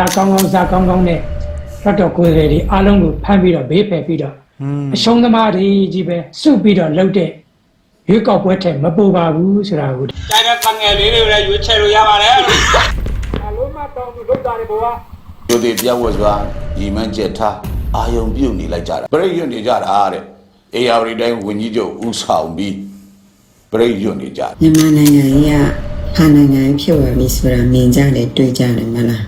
လာကောင်းကောင်းစားကောင်းကောင်းနဲ့ရတ်တော်ကိုယ်ရည်တွေအားလုံးကိုဖမ်းပြီးတော့ဘေးဖယ်ပြီးတော့အရှုံးသမားတွေကြီးပဲစုပြီးတော့လှုပ်တဲ့ရွေးကောက်ပွဲထက်မပူပါဘူးဆိုတာကိုကြိုက်တဲ့ကငယ်လေးတွေလည်းရွေးချယ်လို့ရပါတယ်အလုံးမတောင်းလို့လုပ်တာတွေဘဝတို့တွေပြောက်ဝဲစွာညီမန်းချက်ထားအာယုံပြုတ်နေလိုက်ကြတာပြိရွတ်နေကြတာတဲ့အေယာဝတီတိုင်းဝင်းကြီးချုပ်ဦးဆောင်ပြီးပြိရွတ်နေကြတယ်မြန်မာနိုင်ငံကြီးက ဟာနိုင်ငံကြီးဖြစ်သွားပြီဆိုတာမြင်ကြတယ်တွေ့ကြတယ်မလား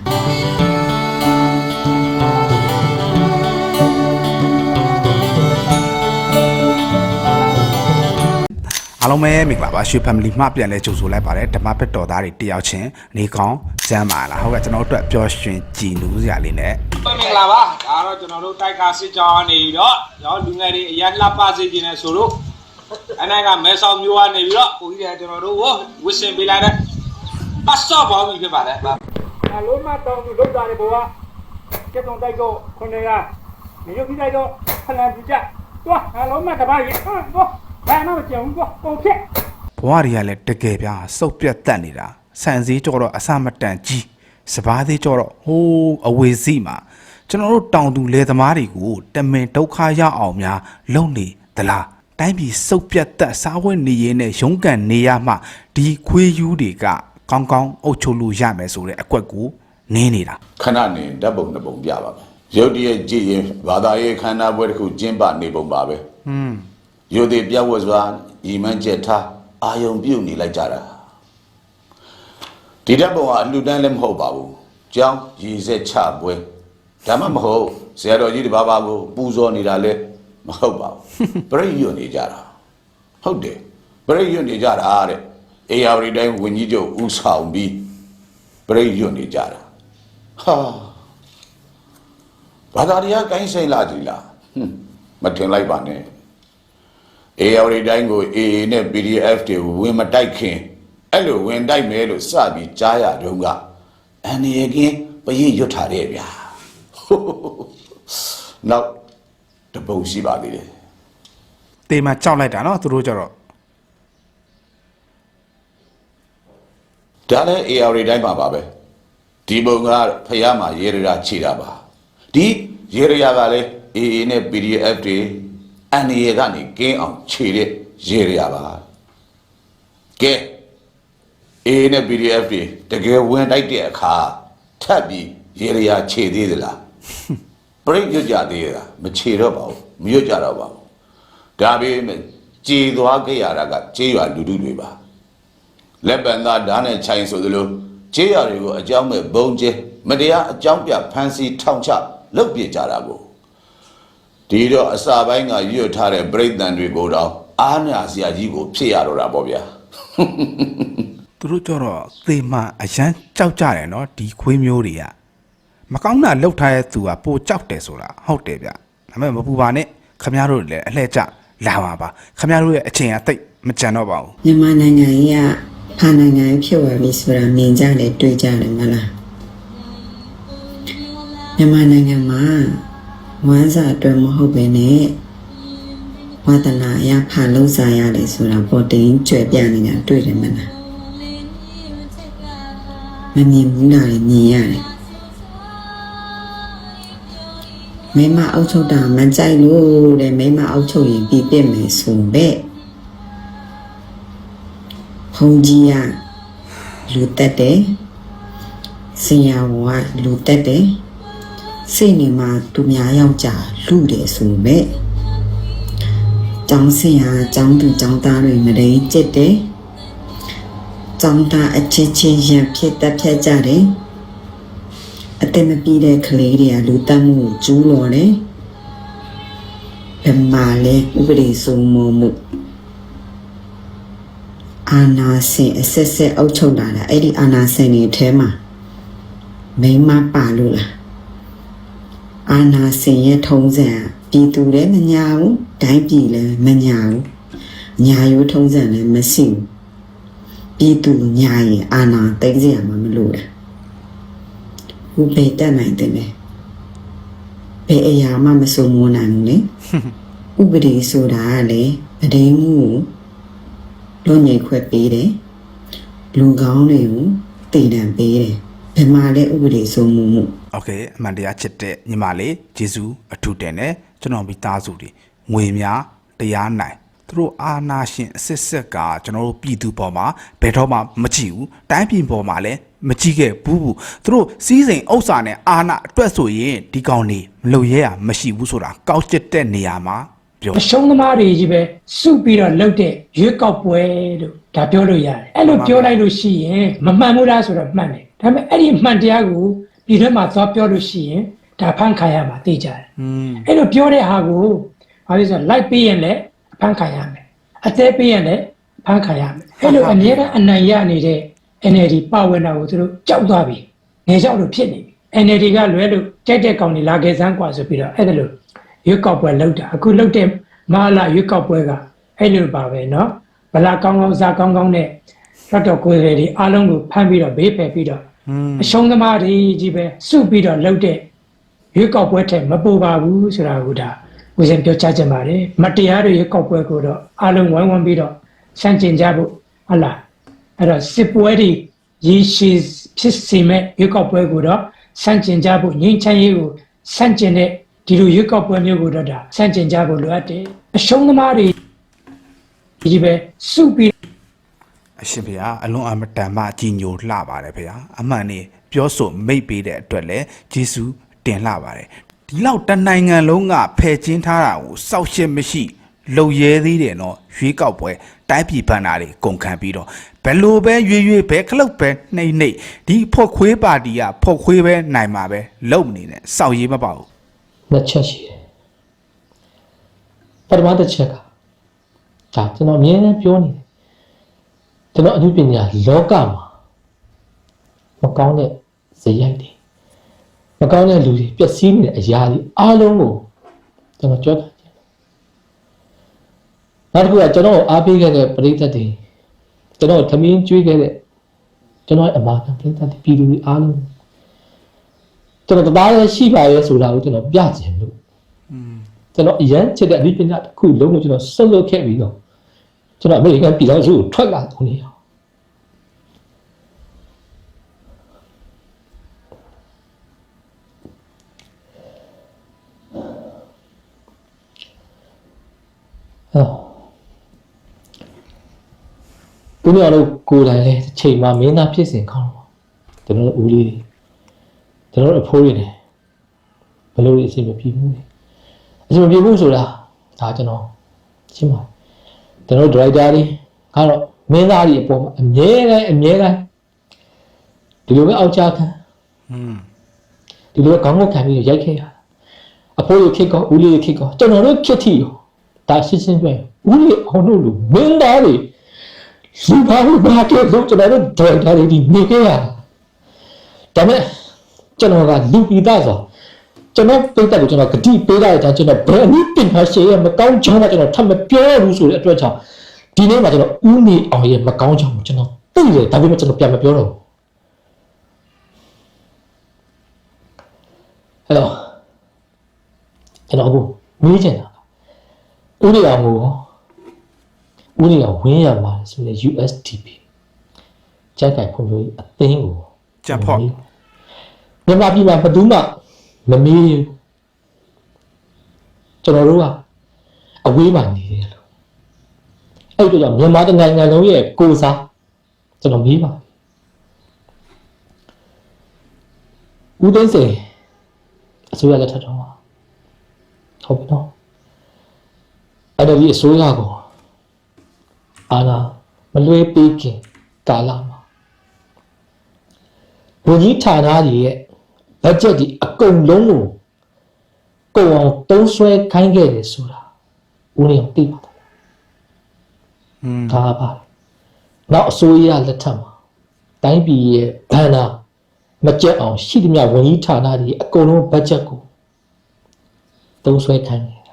အားလုံးပဲမင်္ဂလာပါရွှေ family မှပြန်လဲကြိုဆိုလိုက်ပါတယ်ဓမ္မပက်တော်သားတွေတယောက်ချင်းနေကောင်းကျမ်းပါလားဟုတ်ကဲ့ကျွန်တော်တို့အတွက်ပျော်ရွှင်ကြည်နူးစရာလေးနဲ့မင်္ဂလာပါဒါတော့ကျွန်တော်တို့တိုက်ကာစစ်ကြောင်းကနေပြီးတော့ကျွန်တော်လူငယ်တွေအရင်လှပစေခြင်းနဲ့ဆိုလို့ အနိုင်ကမဲဆောင်မျိုးကနေပြီးတော့ကိုကြီးတွေကျွန်တော်တို့ဝစ်စင်ပေးလိုက်တဲ့ပတ်စော့ဘောင်းကြီးဖြစ်ပါတယ်ဗျအလုံးမတောင်းလို့လုပ်တာတွေဘဝကျက်တုံတိုက်တော့ခုနေရမရုပ်ပြီးတိုက်တော့ဖလန်ပြကြသွားအလုံးမတပါးရေသွားဘာမှမကြုံဘူးသွားပုံဖြစ်ဘဝတွေကလည်းတကယ်ပြစုပ်ပြတ်တက်နေတာဆန်စည်းကြောတော့အစမတန်ကြီးစပားသေးကြောတော့ဟိုးအဝေစီမှာကျွန်တော်တို့တောင်သူလယ်သမားတွေကိုတမင်ဒုက္ခရအောင်များ လုပ်နေသလား တိုင်းပြည်စုပ်ပြတ်တက်စားဝတ်နေရင်းနဲ့ရုန်းကန်နေရမှဒီခွေးယူတွေကကောင်းကောင်းအုပ်ချုပ်လို့ရမယ်ဆိုတဲ့အကွက်ကိုနင်းနေတာခဏနေဓာတ်ပုံနှစ်ပုံပြပါမယ်ရုတ်တရက်ကြည့်ရင်ဘာသာရေးခန္ဓာပွဲတစ်ခုကျင်းပနေပုံပါပဲဟွန်းရုတ်တရက်ပြောက်ဝဲစွာညီမန်းချက်ထားအာယုံပြုတ်နေလိုက်ကြတာဒီဓာတ်ပုံကအလှူဒန်းလည်းမဟုတ်ပါဘူးကြောင်းရည်စက်ချပွဲဒါမှမဟုတ်ဆရာတော်ကြီးတပါးပါကိုပူဇော်နေတာလည်း မဟုတ်ပါဘူးပြိရွတ်နေကြတာဟုတ်တယ်ပြိရွတ်နေကြတာတဲ့အေယာဝတီတိုင်းဝင်းကြီးချုပ်ဦးဆောင်ပြီးပြိရွတ်နေကြတာဟာဘာသာတရားကိုင်းဆိုင်လာကြည်လားဟွန်းမထင်လိုက်ပါနဲ့အေယာဝတီတိုင်းကို AA နဲ့ PDF တွေဝင်မတိုက်ခင်အဲ့လိုဝင်တိုက်မယ်လို့စပြီးကြားရတုန်းကအန်ရကင်းပရိရွတ်ထားတယ်ဗျာနောက် တပုံရှိပါသေးတယ်တေမှာကြောက်လိုက်တာနော်သူတို့ကြတော့ဒါလည်း AR တိုင်းမှာပါပဲဒီပုံကဖះမှာရေရရာခြေတာပါဒီရေရရာကလည်း AA နဲ့ PDF တွေအန်ရကနေကင်းအောင်ခြေတဲ့ရေရရာပါကဲ AA နဲ့ PDF တွေတကယ်ဝင်တိုက်တဲ့အခါထပ်ပြီးရေရရာခြေသေးသလား break ရွတ်ကြသေးရတာမခြေတော့ပါဘူးမရွတ်ကြတော့ပါဘူးဒါပေမဲ့ကြေသွားကြရတာကကြေးရွာလူလူတွေပါလက်ပံသားဓာတ်နဲ့ခြိုင်ဆိုသလိုကြေးရွာတွေကိုအကြောင်းမဲ့ဘုံကျဲမတရားအကြောင်းပြဖန်စီထောင်ချလုပ်ပြကြတာကိုဒီတော့အစာပိုင်းကရွတ်ထားတဲ့ပြိတ္တန်တွေကိုတော့အားနာစရာကြီးကိုဖြစ်ရတော့တာပေါ့ဗျာသူတို့ကြတော့သေမအရန်ကြောက်ကြတယ်နော်ဒီခွေးမျိုးတွေက မကောင်းတာလှုပ်ထားတဲ့သူကပိုကြောက်တယ်ဆိုတာဟုတ်တယ်ဗျဒါပေမဲ့မပူပါနဲ့ခမရတို့လည်းအလှည့်ကျလာပါပါခမရတို့ရဲ့အချိန်ကတိတ်မကြံတော့ပါဘူးမြန်မာနိုင်ငံကြီးကဟာနိုင်ငံကြီးဖြစ်သွားပြီဆိုတာမြင်ကြတယ်တွေ့ကြတယ်မလားမြန်မာနိုင်ငံမှာဝမ်းစာအတွက်မဟုတ်ဘဲနဲ့ဝါသနာအရာဖာလုံးစားရတယ်ဆိုတာပေါ်တင်ကြွယ်ပြနေတာတွေ့တယ်မလားမမြင်ဘူးလားမြင်ရတယ် မိမအုပ်ချုပ်တာမကြိုက်လို့တဲ့မိမအုပ်ချုပ်ရင်ပြီးပြစ်မယ်ဆိုပဲဘုံကြီးကလူတက်တယ်ဆရာဝန်ကလူတက်တယ်စိတ်နေမှာသူများယောက်ျားလူတယ်ဆိုပဲကျောင်းဆရာကျောင်းသူကျောင်းသားတွေမတိန်ကျစ်တယ်ကျောင်းသားအချင်းချင်းရံဖြစ်တက်ဖြတ်ကြတယ် အသက်မပြည့်တဲ့ကလေးတွေကလူတက်မှုကိုကျူးလွန်တယ်ဘယ်မှာလဲဥပဒေစိုးမိုးမှုအာနာစင်အဆက်ဆက်အုပ်ချုပ်လာတာအဲ့ဒီအာနာစင်တွေအထဲမှာမိန်းမပါလို့လားအာနာစင်ရဲ့ထုံးစံကပြည်သူလည်းမညာဘူးတိုင်းပြည်လည်းမညာဘူးညာရိုးထုံးစံလည်းမရှိဘူးပြည်သူညာရင်အာနာသိမ်းစရာမှမလို တာဘုပေတက်နိုင်တယ်လေဘယ်အရာမှမစုံမနိုင်ဘူးလေဥပဒေဆိုတာကလေအဒိန်းမှုကို လွန်ငိတ်ခွက်ပေးတယ်လူကောင်းတွေကိုတည်တံပေးတယ် ဘယ်မှာလဲဥပဒေစိုးမှုမှု โอเคအမှန်တရားချစ်တဲ့ညီမလေးဂျေဇူးအထူးတင်တယ်ကျွန်တော်မိသားစုတွေငွေများတရားနိုင်သူ တို့အာနာရှင်အစစ်ဆက်ကကျွန်တော်တို့ပြည်သူပေါ်မှာဘယ်တော့မှမကြည့်ဘူးတိုင်းပြည်ပေါ်မှာလည်းမကြည့်ခဲ့ဘူးဘူးသူတို့စီးစိမ်ဥစ္စာနဲ့အာနာအတွက်ဆိုရင်ဒီကောင်နေမလုပ်ရဲရမရှိဘူးဆိုတာကောက်ကျစ်တဲ့နေရာမှာပြောအရှုံးသမားတွေကြီးပဲစုပြီးတော့လှုပ်တဲ့ရွေးကောက်ပွဲလို့ဒါပြောလို့ရတယ်အဲ့လိုပြောလိုက်လို့ရှိရင်မမှန်ဘူးလားဆိုတော့မှန်တယ်ဒါပေမဲ့အဲ့ဒီအမှန်တရားကိုပြည်ထဲမှာသွားပြောလို့ရှိရင်ဒါဖန်ခံရမှာသိကြတယ်อืมအဲ့လိုပြောတဲ့ဟာကိုဘာလို့လဲဆိုတော့ like ပေးရင်လည်း ဖန်ခံရမယ်အသေးပေးရင်လည်းဖန်ခံရမယ်အဲ့လိုအမြဲတမ်းအနိုင်ရနေတဲ့ NLD ပါဝင်တာကိုသူတို့ကြောက်သွားပြီနေကြောက်လို့ဖြစ်နေပြီ NLD ကလွဲလို့ကြိုက်တဲ့ကောင်တွေလာခဲ့စမ်းกว่าဆိုပြီးတော့အဲ့ဒါလို့ရွေးကောက်ပွဲလောက်တာအခုလောက်တဲ့မဟာလာရွေးကောက်ပွဲကအဲ့လိုပါပဲเนาะဗလာကောင်းကောင်းစားကောင်းကောင်းနဲ့ရတ်တော်ကိုယ်တွေဒီအားလုံးကိုဖမ်းပြီးတော့ဘေးဖယ်ပြီးတော့ อืม အရှုံးသမားတွေကြီးပဲစုပြီးတော့လှုပ်တဲ့ရွေးကောက်ပွဲထက်မပူပါဘူးဆိုတာကိုဒါ ဦးစင်ပြောချချင်ပါတယ်မတရားတွေရွေးကောက်ပွဲကိုတော့အားလုံးဝိုင်းဝန်းပြီးတော့စန့်ကျင်ကြဖို့ဟုတ်လားအဲ့တော့စစ်ပွဲတွေရေရှည်ဖြစ်စေမဲ့ရွေးကောက်ပွဲကိုတော့စန့်ကျင်ကြဖို့ငြိမ်းချမ်းရေးကိုစန့်ကျင်တဲ့ဒီလိုရွေးကောက်ပွဲမျိုးကိုတော့ဒါစန့်ကျင်ကြဖို့လိုအပ်တယ်အရှုံးသမားတွေကြီးပဲစုပြီးအရှင်ဖေဟာအလွန်အမတန်မှကြီးညိုလှပါတယ်ဖေဟာအမှန်နေပြောဆိုမိတ်ပေးတဲ့အတွက်လည်းဂျေဇူးတင်လှပါတယ် ဒီလောက်တနိုင်ငံလုံးကဖယ်ချင်းထားတာကိုစောက်ရှစ်မရှိလုံရဲသေးတယ်နော်ရွေးကောက်ပွဲတိုင်းပြည်ဗန္နာတွေကုန်ခံပြီးတော့ဘယ်လိုပဲရွေးရွေးဘယ်ခလုတ်ပဲနှိမ့်နှိမ့်ဒီဖော့ခွေးပါတီကဖော့ခွေးပဲနိုင်မှာပဲလုံနေတယ်စောက်ရေးမပေါ့ဘူးနှစ်ချက်ရှိတယ်ပထမတစ်ချက်ကဒါကျွန်တော်အမြဲတမ်းပြောနေတယ်ကျွန်တော်အမှုပညာလောကမှာမကောင်းတဲ့ဇယိုက်တွေမ ကောင်းတဲ့လူတွေပျက်စီးနေတဲ့အရာတွေအားလုံးကိုကျွန်တော်ပြောတာတယ်နောက်တစ်ခုကကျွန်တော်ကိုအားပေးခဲ့တဲ့ပရိသတ်တွေကျွန်တော်ကိုသမင်းကျွေးခဲ့တဲ့ကျွန်တော်ရဲ့အမာခံပရိသတ်တွေပြည်သူတွေအားလုံးကျွန်တော်တသားရဲ့ရှိပါရဲ့ဆိုတာကိုကျွန်တော်ပြချင်လို့ကျွန်တော်အရန်ချစ်တဲ့အပြီးပညာတစ်ခုလုံးကိုကျွန်တော်ဆွတ်လွတ်ခဲ့ပြီးတော့ကျွန်တော်အမေရိကန်ပြည်တော်စုကိုထွက်လာတော့နေအောင် အော်ဘုရားတို့ကိုယ်တိုင်လဲတစ်ချိန်မှာမင်းသားဖြစ်စဉ်ခေါင်းတော့ကျွန်တော်တို့ဦးလေးတွေကျွန်တော်တို့အဖိုးတွေနဲ့ဘယ်လိုအဆင်မပြေဘူးလဲအဆင်မပြေဘူးဆိုတာဒါကျွန်တော်ရှင်းပါတယ်ကျွန်တော်ဒရိုက်တာတွေကတော့မင်းသားတွေအပေါ်မှာအမြဲတမ်းအမြဲတမ်းဒီလိုပဲအောက်ချခံอืมဒီလိုပဲခေါင်းငုတ်ခံပြီးရိုက်ခဲ့ရတာအဖိုးရခစ်ကောဦးလေးရခစ်ကောကျွန်တော်တို့ခစ်ထီရော ဒါရှင်းရှင်းပြောရင်ဦးလေးအောင်တို့လူမင်းသားတွေလူပါလို့ဘာကဲလို့ကျွန်တော်တို့ဒရိုက်တာတွေဒီနေခဲ့ရတာဒါပေမဲ့ကျွန်တော်ကလူပိသားဆိုကျွန်တော်ပိတ်သက်ကိုကျွန်တော်ဂတိပေးရတဲ့အချိန်ကျွန်တော်ဘယ်အနည်းပင်ဟာရှေ့ရမကောင်းချောင်းကကျွန်တော်ထပ်မပြောဘူးဆိုတဲ့အတွက်ကြောင့်ဒီနေ့မှာကျွန်တော်ဥနေအောင်ရဲ့မကောင်းချောင်းကိုကျွန်တော်သိတယ်ဒါပေမဲ့ကျွန်တော်ပြန်မပြောတော့ဘူးဟယ်လိုကျွန်တော်အခုမေးချင်တာ ဥနေအောင်ကိုဥနေအောင်ဝင်းရမှာဆိုတဲ့ USDP ကြိုက်တိုင်ဖွံ့ဖြိုးရေးအသင်းကိုကြက်ဖော့မြန်မာပြည်မှာဘယ်သူမှမမေးဘူးကျွန်တော်တို့ကအဝေးမှာနေတယ်လို့အဲ့ဒီတော့ကြောင့်မြန်မာတစ်နိုင်ငံလုံးရဲ့ကိုယ်စားကျွန်တော်မေးပါဦးသိန်းစိန်အစိုးရလက်ထက်တော့ဟုတ်ပြီနော် အဲ့ဒါဒီအစိုးရကိုအာနာမလွဲပေးခင်ကာလမှာဝန်ကြီးဌာနကြီးရဲ့ဘတ်ဂျက်ဒီအကုန်လုံးကိုကုန်အောင်တုံးဆွဲခိုင်းခဲ့တယ်ဆိုတာဦးနေအောင်သိပါတယ်อืมဒါပါနောက်အစိုးရလက်ထက်မှာတိုင်းပြည်ရဲ့ဘဏ္ဍာမကြက်အောင်ရှိသမျှဝန်ကြီးဌာနတွေအကုန်လုံးဘတ်ဂျက်ကိုတုံးဆွဲခိုင်းနေတာ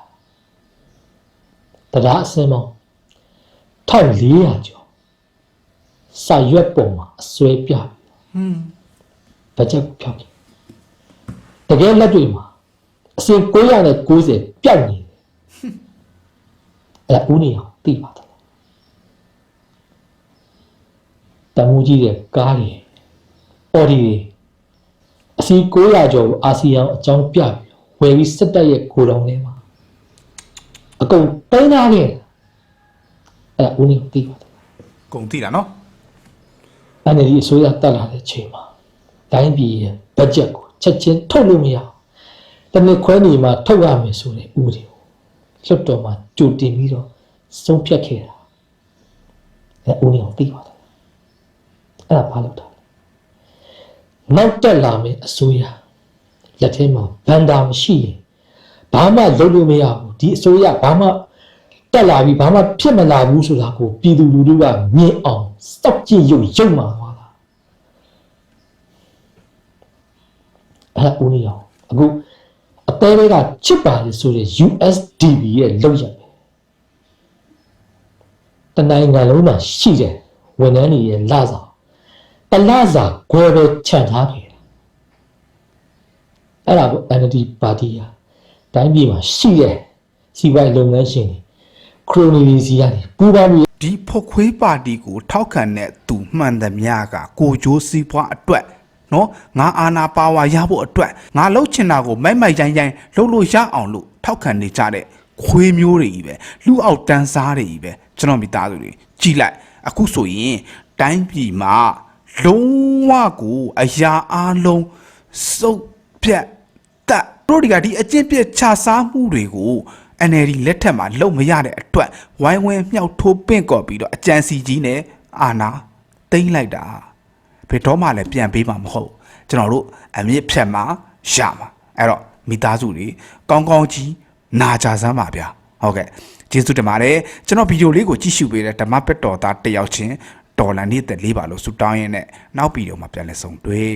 တရားအစင်းမောင်း1400ကျော်စာရွက်ပုံမှာအစွဲပြပြီးอืมဘတ်ဂျက်ကိုဖြောက်တယ်တကယ်လက်တွေ့မှာအစင်990ပြတ်နေတယ်အဲ့ဒါဦးနေအောင်သိပါတယ်တမူကြီးတဲ့ကားတွေအော်ဒီတွေအစီ900ကျော်ကိုအာဆီယံအကြောင်းပြပြီးဝယ်ပြီးစစ်တပ်ရဲ့ကိုတောင်ထဲမှာ အကုန်တိုင်းထားခဲ့တယ်အဲ့ဒါဦးနေသိပါတယ်ဂုံတိတာနော်အဲ့ဒီအစိုးရတက်လာတဲ့ချိန်မှာတိုင်းပြည်ရဲ့ဘတ်ဂျက်ကိုချက်ချင်းထုတ်လို့မရအောင်တနစ်ခွဲနေမှာထုတ်ရမယ်ဆိုတဲ့ဥပဒေကိုလွတ်တော်မှာကြိုတင်ပြီးတော့ဆုံးဖြတ်ခဲ့တာအဲ့ဦးနေအောင်သိပါတယ်အဲ့ဒါဘာလို့တာလဲနောက်တက်လာမယ့်အစိုးရလက်ထဲမှာဗန်ဒါမရှိရင်ဘာမှလုပ်လို့မရဘူး ဒီအစိုးရဘာမှတက်လာပြီးဘာမှဖြစ်မလာဘူးဆိုတာကိုပြည်သူလူထုကမြင်အောင်စောက်ကြည့်ရုပ်ရုပ်မှာသွားတာအဲ့ဒါဦးနေအောင်အခုအသေးလေးကချစ်ပါလေဆိုတဲ့ USDB ရဲ့လောက်ရပဲတနိုင်ငံလုံးမှာရှိတယ်ဝန်ထမ်းတွေရဲ့လစာတလစာခွဲပဲခြံထားခဲ့တာအဲ့ဒါကို NLD ပါတီဟာတိုင်းပြည်မှာရှိတယ် စီးပွားရေးလုပ်ငန်းရှင်တွေခရိုနီတွေစီကနေပူးပေါင်းပြီးဒီဖော်ခွေးပါတီကိုထောက်ခံတဲ့သူမှန်သမျှကကိုကြိုးစည်းပွားအတွက်နော်ငါအာနာပါဝါရဖို့အတွက်ငါလှုပ်ချင်တာကိုမိုက်မိုက်ရိုင်းရိုင်းလှုပ်လို့ရအောင်လို့ထောက်ခံနေကြတဲ့ခွေးမျိုးတွေကြီးပဲလူအောက်တန်းစားတွေကြီးပဲကျွန်တော်မိသားစုတွေကြည်လိုက်အခုဆိုရင်တိုင်းပြည်မှာလုံးဝကိုအရာအားလုံးစုပ်ပြတ်တက်တို့တွေကဒီအကျင့်ပြတ်ခြားစားမှုတွေကို NLD လက်ထက်မှာလုံမရတဲ့အတွက်ဝိုင်းဝန်းမြောက်ထိုးပင့်ကော်ပြီးတော့အကြံစီကြီးနဲ့အာနာတိမ့်လိုက်တာဘယ်တော့မှလည်းပြန်ပေးမှာမဟုတ်ကျွန်တော်တို့အမြင့်ဖြတ်မှာရမှာအဲ့တော့မိသားစုတွေကောင်းကောင်းကြီးနာကြစမ်းပါဗျာဟုတ်ကဲ့ကျေးဇူးတင်ပါတယ်ကျွန်တော်ဗီဒီယိုလေးကိုကြည့်ရှုပေးတဲ့ဓမ္မပက်တော်သားတစ်ယောက်ချင်းဒေါ်လာနေတဲ့လေးပါလို့ဆုတောင်းရင်းနဲ့နောက်ဗီဒီယိုမှာပြန်လည်ဆုံတွေ့